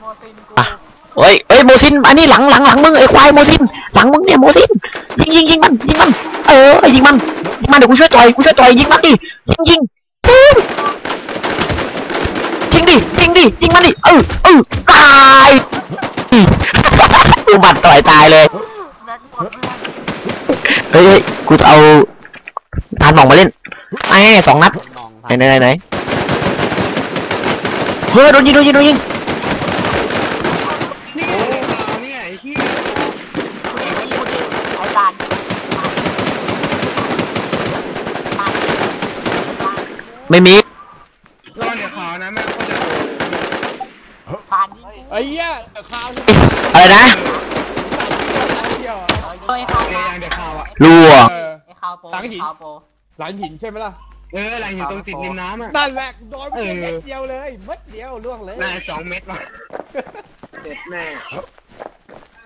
โมซินกูอะเฮ้ยเฮ้ยโมซิน อันนี้หลังหลังหลังมึงไอ้ควายโมซิน หลังมึงเนี่ยโมซิน ยิงยิงยิงมันยิงมัน เออยิงมันยิงมันเดี๋ยวกูช่วยต่อยกูช่วยต่อยยิงมันดิยิงยิงยิงยิงดิยิงดิยิงมันดิเออเออตายกูบัดต่อยตายเลยแม็กหมดเพื่อนเฮ้ยเฮ้ยกูจะเอาทานหมองมาเล่นไอ้สองนัดไหนไหนไหนไหนเฮ้ยโดนยิงโดนยิงโดนยิง นี่เนี่ยไอ้ที่ เอาตานตาน ไม่มีรอเดี๋ยวขอนะแม่ก็จะตานยิงไอ้เหี้ยเดี๋ยวข่าวอะไรนะเดียวเฮ้ยเขาเอยังเดี๋ยวข่าวอะ รัวเออ ไอ้เขาโปไอ้เขาโป หลังหินใช่ไหมล่ะ เออหลังอยู่ตรงติดริมน้ำอะ นั่นแหละโดนเออเม็ดเดียวเลยเม็ดเดียวล่วงเลยน่าสองเม็ดว่ะเจ็ดแม่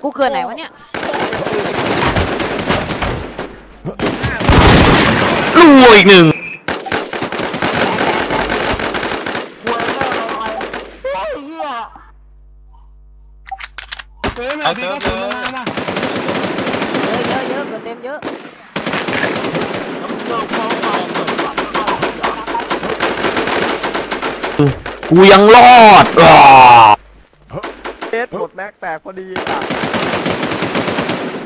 กูเกิดไหนวะเนี่ย รัวอีกหนึ่ง หัวเลิกเลยไอ้เหี้ย เออแม่พี่ก็ถึงน้ำอะเยอะเยอะเยอะเกิดเต็มเยอะกูยังรอดอ่าเอสหมดแม็กแตกพอดีอะ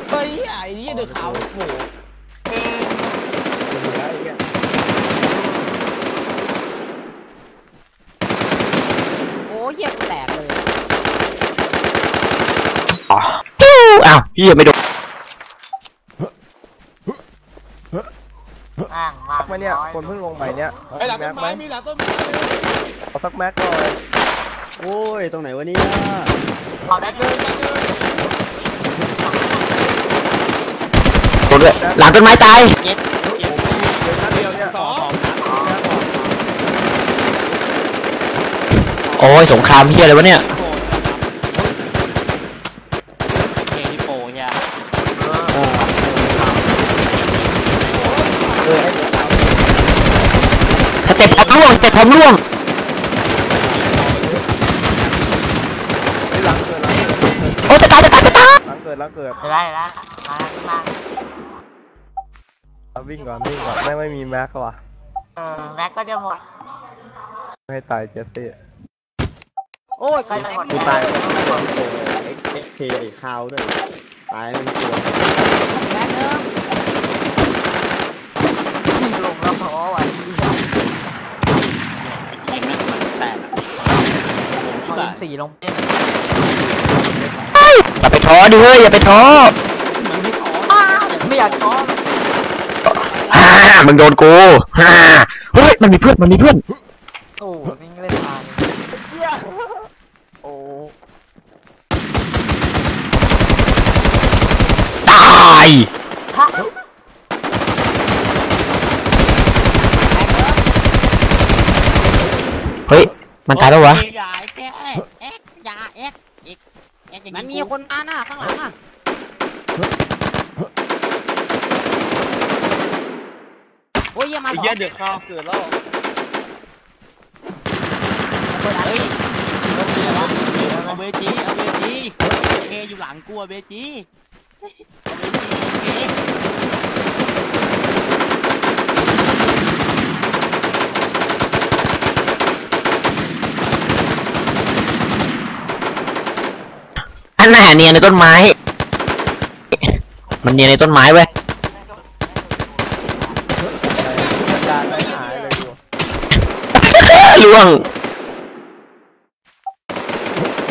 เฮ้ยไอ้นี่เดือดขาวโอ้โหโอ้เหี้ยกูแตก เลยอะจู้อ้าวพี่ยังไม่โดนแม่งมาแม็กมาเนี่ยคนเพิ่งลงใหม่เนี่ยไอ้หลังต้แม็นกไหมไม้มีหลังต้นไม้เอาสักแม็กหน่อยโอ้ยตรงไหนวะเนี่ยเขาได้เกินโดนด้วยหลังต้นไม้ตายเดี๋ยวนัดเดียวเนี่ยสองโอ้ยสงครามเฮียอะไรวะเนี่ย เคที่โปเนี่ย เออให้เดี๋ยวเอา ส เต็ปพร้อมร่วงสเต็ปพร้อมร่วงให้หลังเกิดหลังเกิดโอ้ยจะตายจะตายจะตายหลังเกิดหลังเกิดจะได้แล้วมามาเอาวิ่งก่อนวิ่งก่อนแม่งไม่มีแม็กว่ะเออแม็กก็จะหมดไม่ให้ตายเจสซี่โอ้ยก็เกิดจะเต็หมมดอยู่ตายเอ็กเอ็กเคไอ้ข้าวด้วยตายมันตัวแม็กเดิมลงแล้วเพราะว่ายิงนะ แตกเอาอินสี่ลงเต้นอย่าไปท้อดิเฮ้ยอย่าไปท้อไม่อยากท้อฮ่ามึงโดนกูฮ่าเฮ้ยมันมีเพื่อนมันมีเพื่อนโอ้วิ่งเล่นมาโอ้ตาย เฮ้ย มันตายแล้ววะ อย่าไอ้แกเอ็กอย่าเอ็กเอ็กเอ็กมันมีคนมาหน้าข้างหลังอะโอ้ยเหี้ยมาไอ้สอเหี้ยงเดือดข้าวเกิดแล้วเอาเบจีเอาเบจีเคอยู่หลังกูอะเบจีเอาเบจีเค อันน่ะเนียนในต้นไม้ มันเนียนในต้นไม้เว้ยสัญญาณไม่หายเลยดูล่วง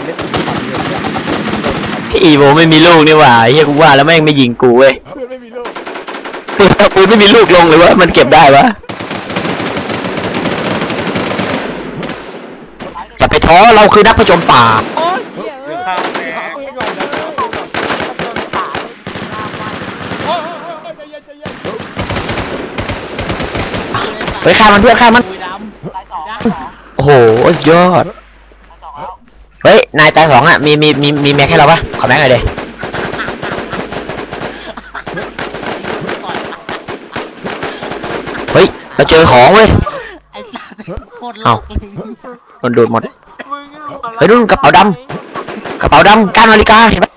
เล็ดอีกฝั่งเดียวเนี่ยอีโวไม่มีลูกนี่หว่าเฮียกูว่าแล้วแม่งไม่ยิงกูเว้ยเพื่อนไม่มีลูกปืนไม่มีลูกลงเลยวะมันเก็บได้วะอย่าไปท้อเราคือนักผจญป่า โอ้ยเหี้ยเอ้ย หาปืนก่อนเดี๋ยวหาปืนก่อน โดนขาหน้าบ้าน โอ้ยโอ้ยโอ้ยใจเย็นใจเย็น เฮ้ยฆ่ามันเพื่อนฆ่ามัน คุยดสายสองสายสองโอ้โหสุดยอดสายสองแล้วเฮ้ย นายตายสองอะ มีมีมีมีแม็กให้เราปะขอแม็กหน่อยดิเฮ้ย เราเจอของเว้ยำไอ้สัตว์โคตรโลเอ้ากเลยโดนดูดหมดมึงอยู่กับเฮ้ยนู่นกระเป๋าดไกระเป๋าดำก้านนาฬิกาเห็นปะ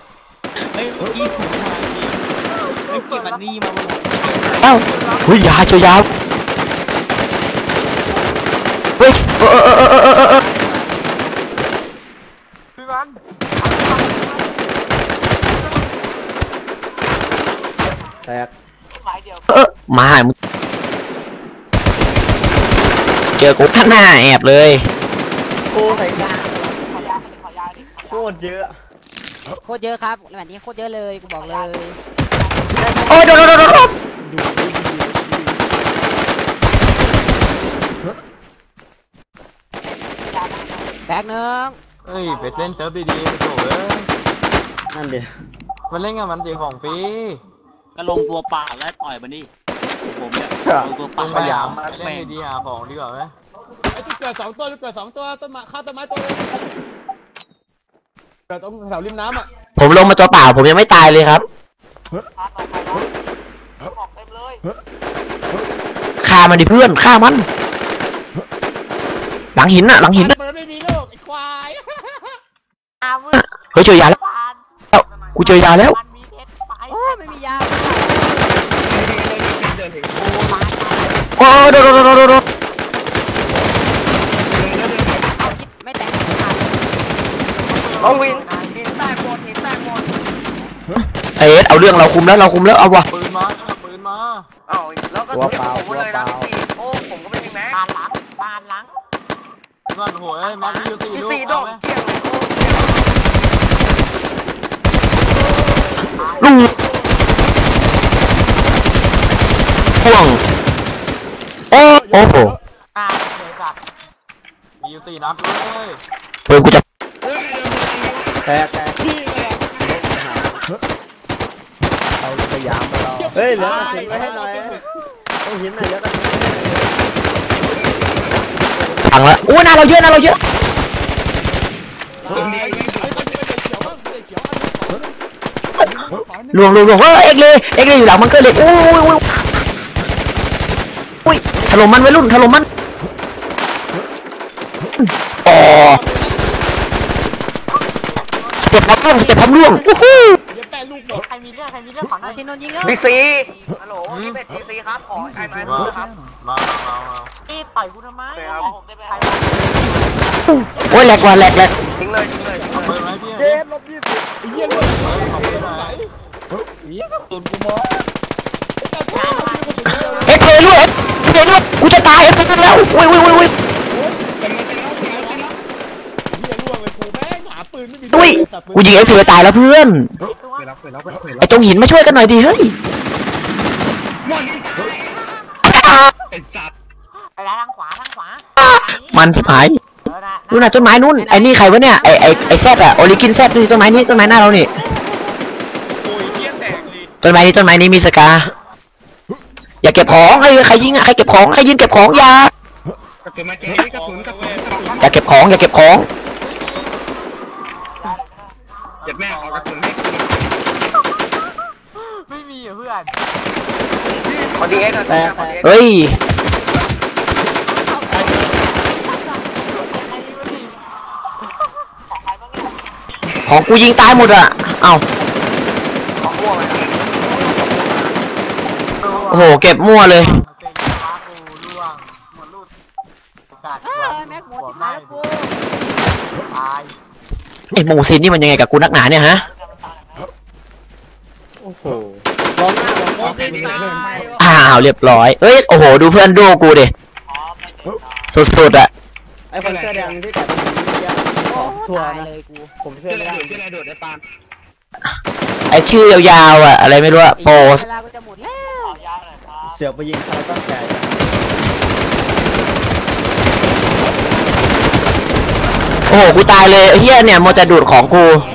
เฮ้ยเมื่อกี้ผมมาจริงเฮ้ยเก็บมันนี่มาบนหัวเอ้าเฮ้ยยาเจอยา เฮ้ยเออเออเออเออเออเออพี่มันแตกเออมามึงเจอกูข้างหน้าแอบเลยกูใส่หน้าโคตรเยอะ โคตรเยอะครับแบบนี้โคตรเยอะเลยกูบอกเลยโอ้ยโดนโดนโดนโดน แตกหนึ่งเอ้ยไปเล่นเซิร์ฟดีๆไปโถเอ้ยนั่นเดียวมันเล่นกับมันเสียของฟรีก็ลงตัวเปล่าแล้วต่อยมันนี่ผมเนี่ยลงตัวเปต้ล่านพยายามแม่เล่นงดีๆหาของดีกว่าไหมไอ้ที่เกิดสองตัวที่เกิดสองตัวต้นไม้ข้าวต้นไม้ตัวนึงเกิดตรงแถวริมน้ำอะผมลงมาตัวเปล่า ผมยังไม่ตายเลยครับฆ่ามันดิเพื่อนฆ่ามัน หลังหินน่ะ หลังหินน่ะ เปิดไม่มีลูกไอ้ควายเฮ้ยเจอยาแล้วกูเจอยาแล้วโอ้ยไม่มียาโอ้ยโดนโดนโดนโดนโดนไม่แตกเอาวินหินแตกหมดหินแตกหมดไอเอสเอาเรื่องเราคุมแล้วเราคุมแล้วเอาวะปืนมาปืนมา เอ้าแล้วก็ทิ้งผมเลยนะพี่สี่โอ้ผมก็ไม่มีแม็กบานหลังบานหลัง ก่อนโหยมาที่ยูตีมีลูกสี่ดเอาอกไหมเที่ยงเลยโอ้ลูกห่วงโอ้โอ้โหมียูตีนัดเลยเฮ้ยกูจะแตกแตกพี่ไงเอาสยามมาเราเฮ้ยเหลือกระสุนไว้ให้หน่อยต้องหินหน่อยเหลือกระสุนไว้ให้หน่อย พังละอู้หน้าเราเยอะหน้าเราเยอะไอ้ไอ้ไอ้เขียวบ้างไอ้เขียวอันนี้ลวงลวงลวงเฮ้ยเอ็กเลยเอ็กเลยอยู่หลังมันเกิดเลยอู้ยอุ้ยอุ้ยถล่มมันไว้รุ่นถล่มมันอ๋อสเต็ปพร้อมร่วงสเต็ปพร้อมร่วงวู้ฮู้เดี๋ยวแปะ ลูกหมดใครมีเรื่องใครมีเรื่องขอหน่เอาอยที่นนยิงแล้วดีซีฮัลโหลนี่เป็นดีซีครับขอใช่ไหมมาครับมามามาพี่ต่อยกูทำไมครับผมได้ไปโอ้ยแหลกว่ะแหลกแหลกทิ้งเลยทิ้งเลยทิ้งเลยเปิดไหมพี่เจ็บลบยี่สิบไอ้เหี้ยลูกขอบคุณหน่ไหนอยอีกระสุนกูมองแต่พ่อมันมีกระสุนเดียวเลยเอ็กเลยลูกเอ็กเลยลูกกูจะตายเอ็กเลยแล้วอุ้ยอุ้ยอุ้ยอุ้ยจะมาแล้วจะมาแล้วเหี้ยล่ วงเลยกูแม่งหาปืนไม่มีอุ้ยกูยิงเอ็กเลยตายแล้วเพื่อนไอ้ตรงหินมาช่วยกันหน่อยดิเฮ้ยไปแล้วทางขวาทางขวามันชิบหายเออนะนู่นน่ะต้นไม้นู่นไอ้นี่ใครวะเนี่ยไอ้ไอ้ไอ้แซดอะโอลิกินแซดนี่ต้นไม้นี้ต้นไม้หน้าเรานี่ต้นไม้นี้ต้นไม้นี้มีสกา อย่าเก็บของใครใครยิงอะใครเก็บของใครยิงเก็บของอย่าอย่าเก็บของอย่าเก็บของไม่ มีอะเพื่อนขอดีเอ็กซ์หน่อยแตกขอแตดีกเอ็กซ์เฮ้ยของกูยิงตายหมดอะเอ้าของม่วงเลยนะโอ้โห เก็บมั่วเลยเป็นฟ้ากูล่วงหมดลูดกัดเออแม็กหมดที่ตายแล้วกูตายไอ้โมซินนี่มันยังไงกับกูนักหนาเนี่ยฮะ โอ้โห มองหน้ามองไม่ดีเลยอ้าวเรียบร้อยเอ้ยโอ้โหดูเพื่อนดูกูดิสุดๆอะไอ้คนเสื้อแดงที่แต่เป็นหินเยอะของทัวร์ตายนะเลยกูผมเชื่อไม่ได้ไอ้ชื่อยาวๆอะอะไรไม่รู้อะโปสเวลากูจะหมดแล้วเสือกไปยิงใครต้องแก่โอ้โหกูตายเลยไอ้เฮียเนี่ยโมวแต่ดูดของกูเ